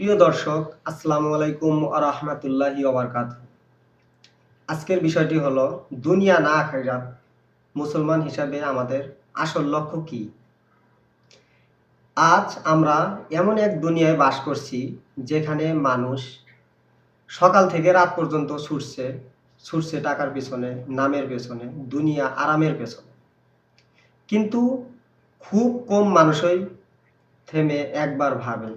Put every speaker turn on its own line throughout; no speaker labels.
প্রিয় দর্শক, আসসালামু আলাইকুম রহমতুল্লাহি ওবরকাত আজকের বিষয়টি হলো, দুনিয়া না আখেরাত মুসলমান হিসাবে আমাদের আসল লক্ষ্য কি? আজ আমরা এমন এক দুনিয়ায় বাস করছি, যেখানে মানুষ সকাল থেকে রাত পর্যন্ত ছুটছে ছুটছে টাকার পেছনে, নামের পেছনে, দুনিয়া আরামের পেছনে। কিন্তু খুব কম মানুষই থেমে একবার ভাবে।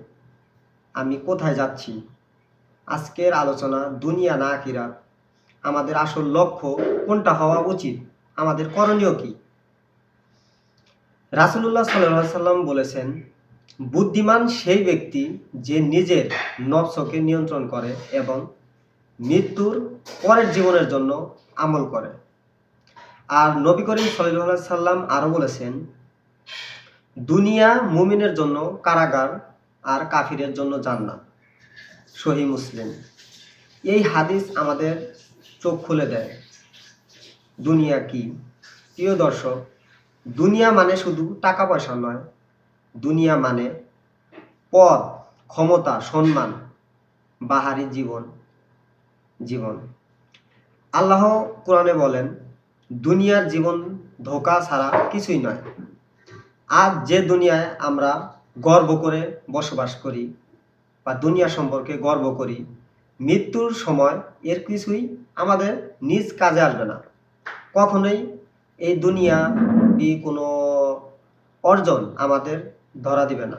আমি কোথায় যাচ্ছি? আজকের আলোচনা দুনিয়া না আখিরাত আমাদের আসল লক্ষ্য কোনটা হওয়া উচিত? আমাদের করণীয় কি? রাসুলুল্লাহ সাল্লাহ সাল্লাম বলেছেন, বুদ্ধিমান সেই ব্যক্তি যে নিজের নফসকে নিয়ন্ত্রণ করে এবং মৃত্যুর পরের জীবনের জন্য আমল করে। আর নবী করিম সাল্লাম আরও বলেছেন, দুনিয়া মুমিনের জন্য কারাগার আর কাফিরের জন্য জান্নাত। সহি মুসলিম। এই হাদিস আমাদের চোখ খুলে দেয়। দুনিয়া কি? প্রিয় দর্শক, দুনিয়া মানে শুধু টাকা পয়সা নয়। দুনিয়া মানে পদ ক্ষমতা, সম্মান, বাহারি জীবন জীবন। আল্লাহ কোরআনে বলেন, দুনিয়ার জীবন ধোকা ছাড়া কিছুই নয়। আজ যে দুনিয়ায় আমরা গর্ব করে বসবাস করি বা দুনিয়া সম্পর্কে গর্ব করি, মৃত্যুর সময় এর কিছুই আমাদের নিজ কাজে আসবে না। কখনোই এই দুনিয়া কোনো অর্জন আমাদের ধরা দিবে না।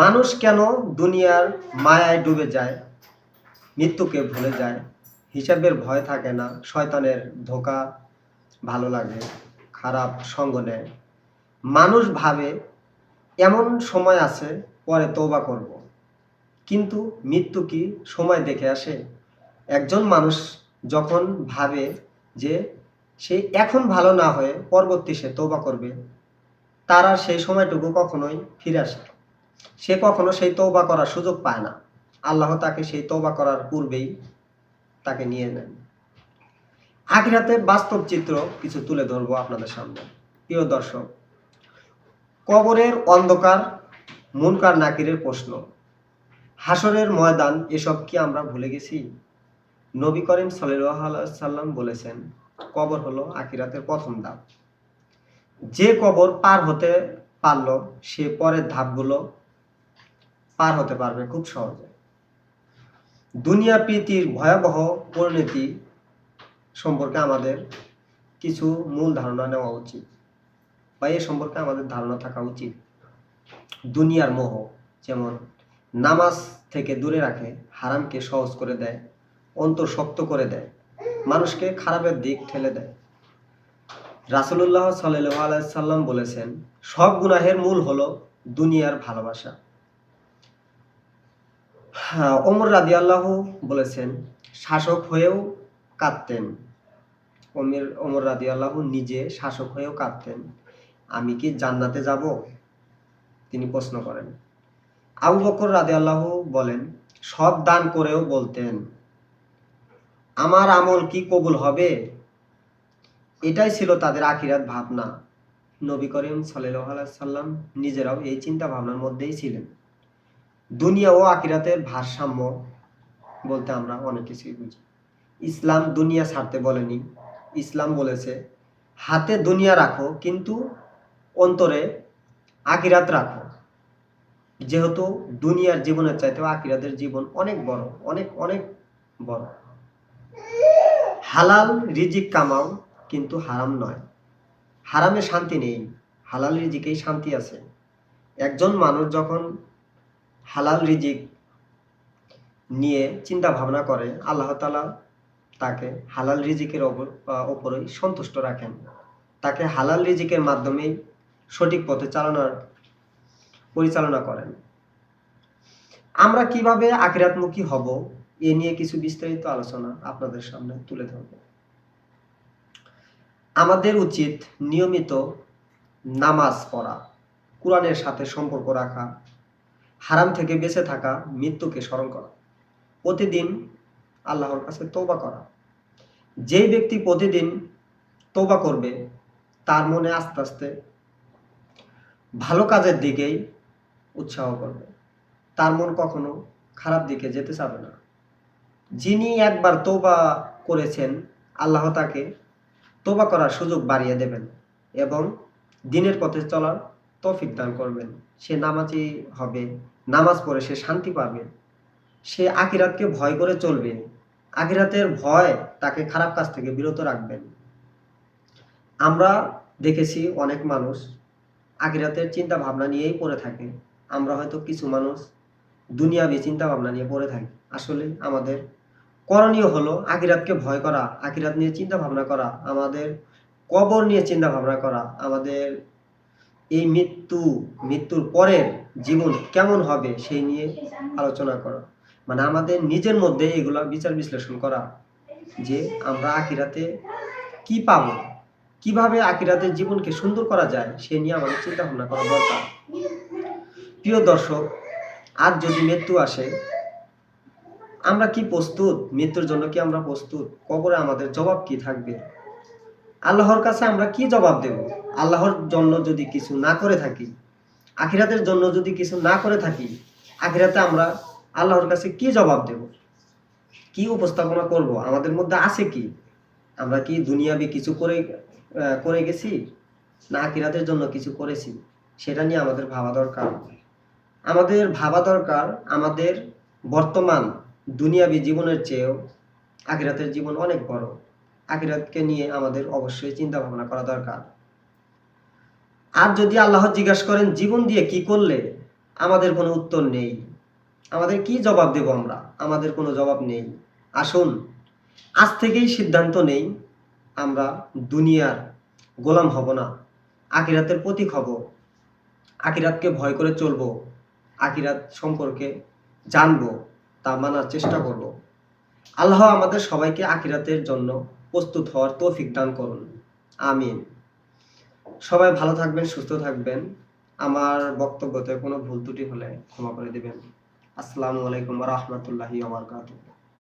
মানুষ কেন দুনিয়ার মায়ায় ডুবে যায়, মৃত্যুকে ভুলে যায়? হিসাবের ভয় থাকে না, শয়তানের ধোকা ভালো লাগে, খারাপ সঙ্গ নেয়। মানুষ ভাবে এমন সময় আছে, পরে তৌবা করব। কিন্তু মৃত্যু কি সময় দেখে আসে? একজন মানুষ যখন ভাবে যে সে এখন ভালো না হয়ে পরবর্তী সে তৌবা করবে, তার আর সেই সময়টুকু কখনোই ফিরে আসে সে কখনো সেই তৌবা করার সুযোগ পায় না। আল্লাহ তাকে সেই তৌবা করার পূর্বেই তাকে নিয়ে নেন। আখিরাতের বাস্তব চিত্র কিছু তুলে ধরবো আপনাদের সামনে। প্রিয় দর্শক কবরের অন্ধকার, মুনকার নাকিরের প্রশ্ন। হাসরের ময়দান, এসব কি আমরা ভুলে গেছি? নবী করিম সাল্লাম বলেছেন, কবর হলো আকিরাতের প্রথম ধাপ। যে কবর পার হতে পারল, সে পরের ধাপগুলো পার হতে পারবে খুব সহজে। দুনিয়া প্রীতির ভয়াবহ পরিণতি সম্পর্কে আমাদের কিছু মূল ধারণা নেওয়া উচিত। বা এ সম্পর্কে আমাদের ধারণা থাকা উচিত। দুনিয়ার মোহ যেমন নামাজ থেকে দূরে রাখে হারামকে সহজ করে দেয় অন্তর শক্ত করে দেয় মানুষকে খারাপের দিক ঠেলে দেয়। রাসুলুল্লাহ সাল্লাহ সাল্লাম বলেছেন সব গুনাহের মূল হলো দুনিয়ার ভালোবাসা। হ্যাঁ, ওমর রাদি আল্লাহ বলেছেন শাসক হয়েও কাঁদতেন। ওমর ওমর রাদি আল্লাহ নিজে শাসক হয়েও কাঁদতেন। আমি কি জান্নাতে যাব? তিনি প্রশ্ন করেন। আবু বকর রাদে আল্লাহ বলেন, সব দান করেও বলতেন, আমার আমল কি কবুল হবে? এটাই ছিল তাদের আখিরাত ভাবনা। নবী করিম সাল্লাম নিজেরাও এই চিন্তা ভাবনার মধ্যেই ছিলেন। দুনিয়া ও আকিরাতের ভারসাম্য বলতে আমরা অনেক কিছুই বুঝি। ইসলাম দুনিয়া ছাড়তে বলেনি। ইসলাম বলেছে, হাতে দুনিয়া রাখো, কিন্তু অন্তরে আকিরাত রাখো। যেহেতু দুনিয়ার জীবনের চাইতেও আকিরাতের জীবন অনেক বড়, অনেক অনেক বড়। হালাল রিজিক কামাও কিন্তু হারাম নয়। হারামে শান্তি নেই, হালাল রিজিকেই শান্তি আছে। একজন মানুষ যখন হালাল রিজিক নিয়ে চিন্তা ভাবনা করে, আল্লাহ তালা তাকে হালাল রিজিকের ওপরই সন্তুষ্ট রাখেন। তাকে হালাল রিজিকের মাধ্যমেই সঠিক পথে চালানোর পরিচালনা করেন। আমরা কীভাবে আখিরাতমুখী হব, এ নিয়ে কিছু বিস্তারিত আলোচনা আপনাদের সামনে তুলে ধরব। আমাদের উচিত নিয়মিত নামাজ পড়া, কোরআনের সাথে সম্পর্ক রাখা, হারাম থেকে বেঁচে থাকা, মৃত্যুকে স্মরণ করা। প্রতিদিন আল্লাহর কাছে তৌবা করা। যেই ব্যক্তি প্রতিদিন তৌবা করবে, তার মনে আস্তে আস্তে ভালো কাজের দিকেই উৎসাহ করবে। তার মন কখনো খারাপ দিকে যেতে চাবে না। যিনি একবার তোবা করেছেন, আল্লাহ তাকে তোবা করার সুযোগ বাড়িয়ে দেবেন এবং দিনের পথে চলার তৌফিক দান করবেন। সে নামাজি হবে, নামাজ পড়ে সে শান্তি পাবে। সে আখিরাতকে ভয় করে চলবে। আখিরাতের ভয় তাকে খারাপ কাজ থেকে বিরত রাখবেন। আমরা দেখেছি অনেক মানুষ আখিরাতের চিন্তা ভাবনা নিয়েই পড়ে থাকে। আমরা হয়তো কিছু মানুষ দুনিয়াবি চিন্তা ভাবনা নিয়ে পড়ে থাকি। আসলে আমাদের করণীয় হলো আখিরাতকে ভয় করা, আখিরাত নিয়ে চিন্তা ভাবনা করা, আমাদের কবর নিয়ে চিন্তা ভাবনা করা, আমাদের এই মৃত্যু, মৃত্যুর পরের জীবন কেমন হবে সেই নিয়ে আলোচনা করা। মানে আমাদের নিজের মধ্যে এগুলা বিচার বিশ্লেষণ করা যে আমরা আখিরাতে কি পাবো? কীভাবে আখিরাতের জীবনকে সুন্দর করা যায়, সে নিয়ে আমাদের চিন্তা ভাবনা করা দরকার। প্রিয় দর্শক, আজ যদি মৃত্যু আসে, আমরা কি প্রস্তুত? মৃত্যুর জন্য কি আমরা প্রস্তুত? কবরে আমাদের জবাব কি থাকবে? আল্লাহর কাছে আমরা কি জবাব দেব? আল্লাহর জন্য যদি কিছু না করে থাকি, আখিরাতের জন্য যদি কিছু না করে থাকি, আখিরাতে আমরা আল্লাহর কাছে কি জবাব দেব? কি উপস্থাপনা করব? আমাদের মধ্যে আছে কি? আমরা কি দুনিয়াবি কিছু করে করে গেছি, না আখিরাতের জন্য কিছু করেছি, সেটা নিয়ে আমাদের ভাবা দরকার। আমাদের ভাবা দরকার আমাদের বর্তমান দুনিয়াবি জীবনের চেয়েও আখিরাতের জীবন অনেক বড়। আখিরাতকে নিয়ে আমাদের অবশ্যই চিন্তা ভাবনা করা দরকার। আর যদি আল্লাহ জিজ্ঞাসা করেন, জীবন দিয়ে কি করলে আমাদের কোনো উত্তর নেই? আমাদের কি জবাব দেব আমরা? আমাদের কোনো জবাব নেই। আসুন, আজ থেকেই সিদ্ধান্ত নেই আমরা দুনিয়ার গোলাম হব না আকিরাতের প্রতীক হব। আকিরাতকে ভয় করে চলবো আকিরাত সম্পর্কে জানব, তা মানার চেষ্টা করব। আল্লাহ আমাদের সবাইকে আকিরাতের জন্য প্রস্তুত হওয়ার তৌফিক দান করুন। আমিন। সবাই ভালো থাকবেন, সুস্থ থাকবেন। আমার বক্তব্যতে কোনো ভুল ত্রুটি হলে ক্ষমা করে দিবেন। আসসালামু আলাইকুম রহমতুল্লাহি ওয়া বারাকাতুহু।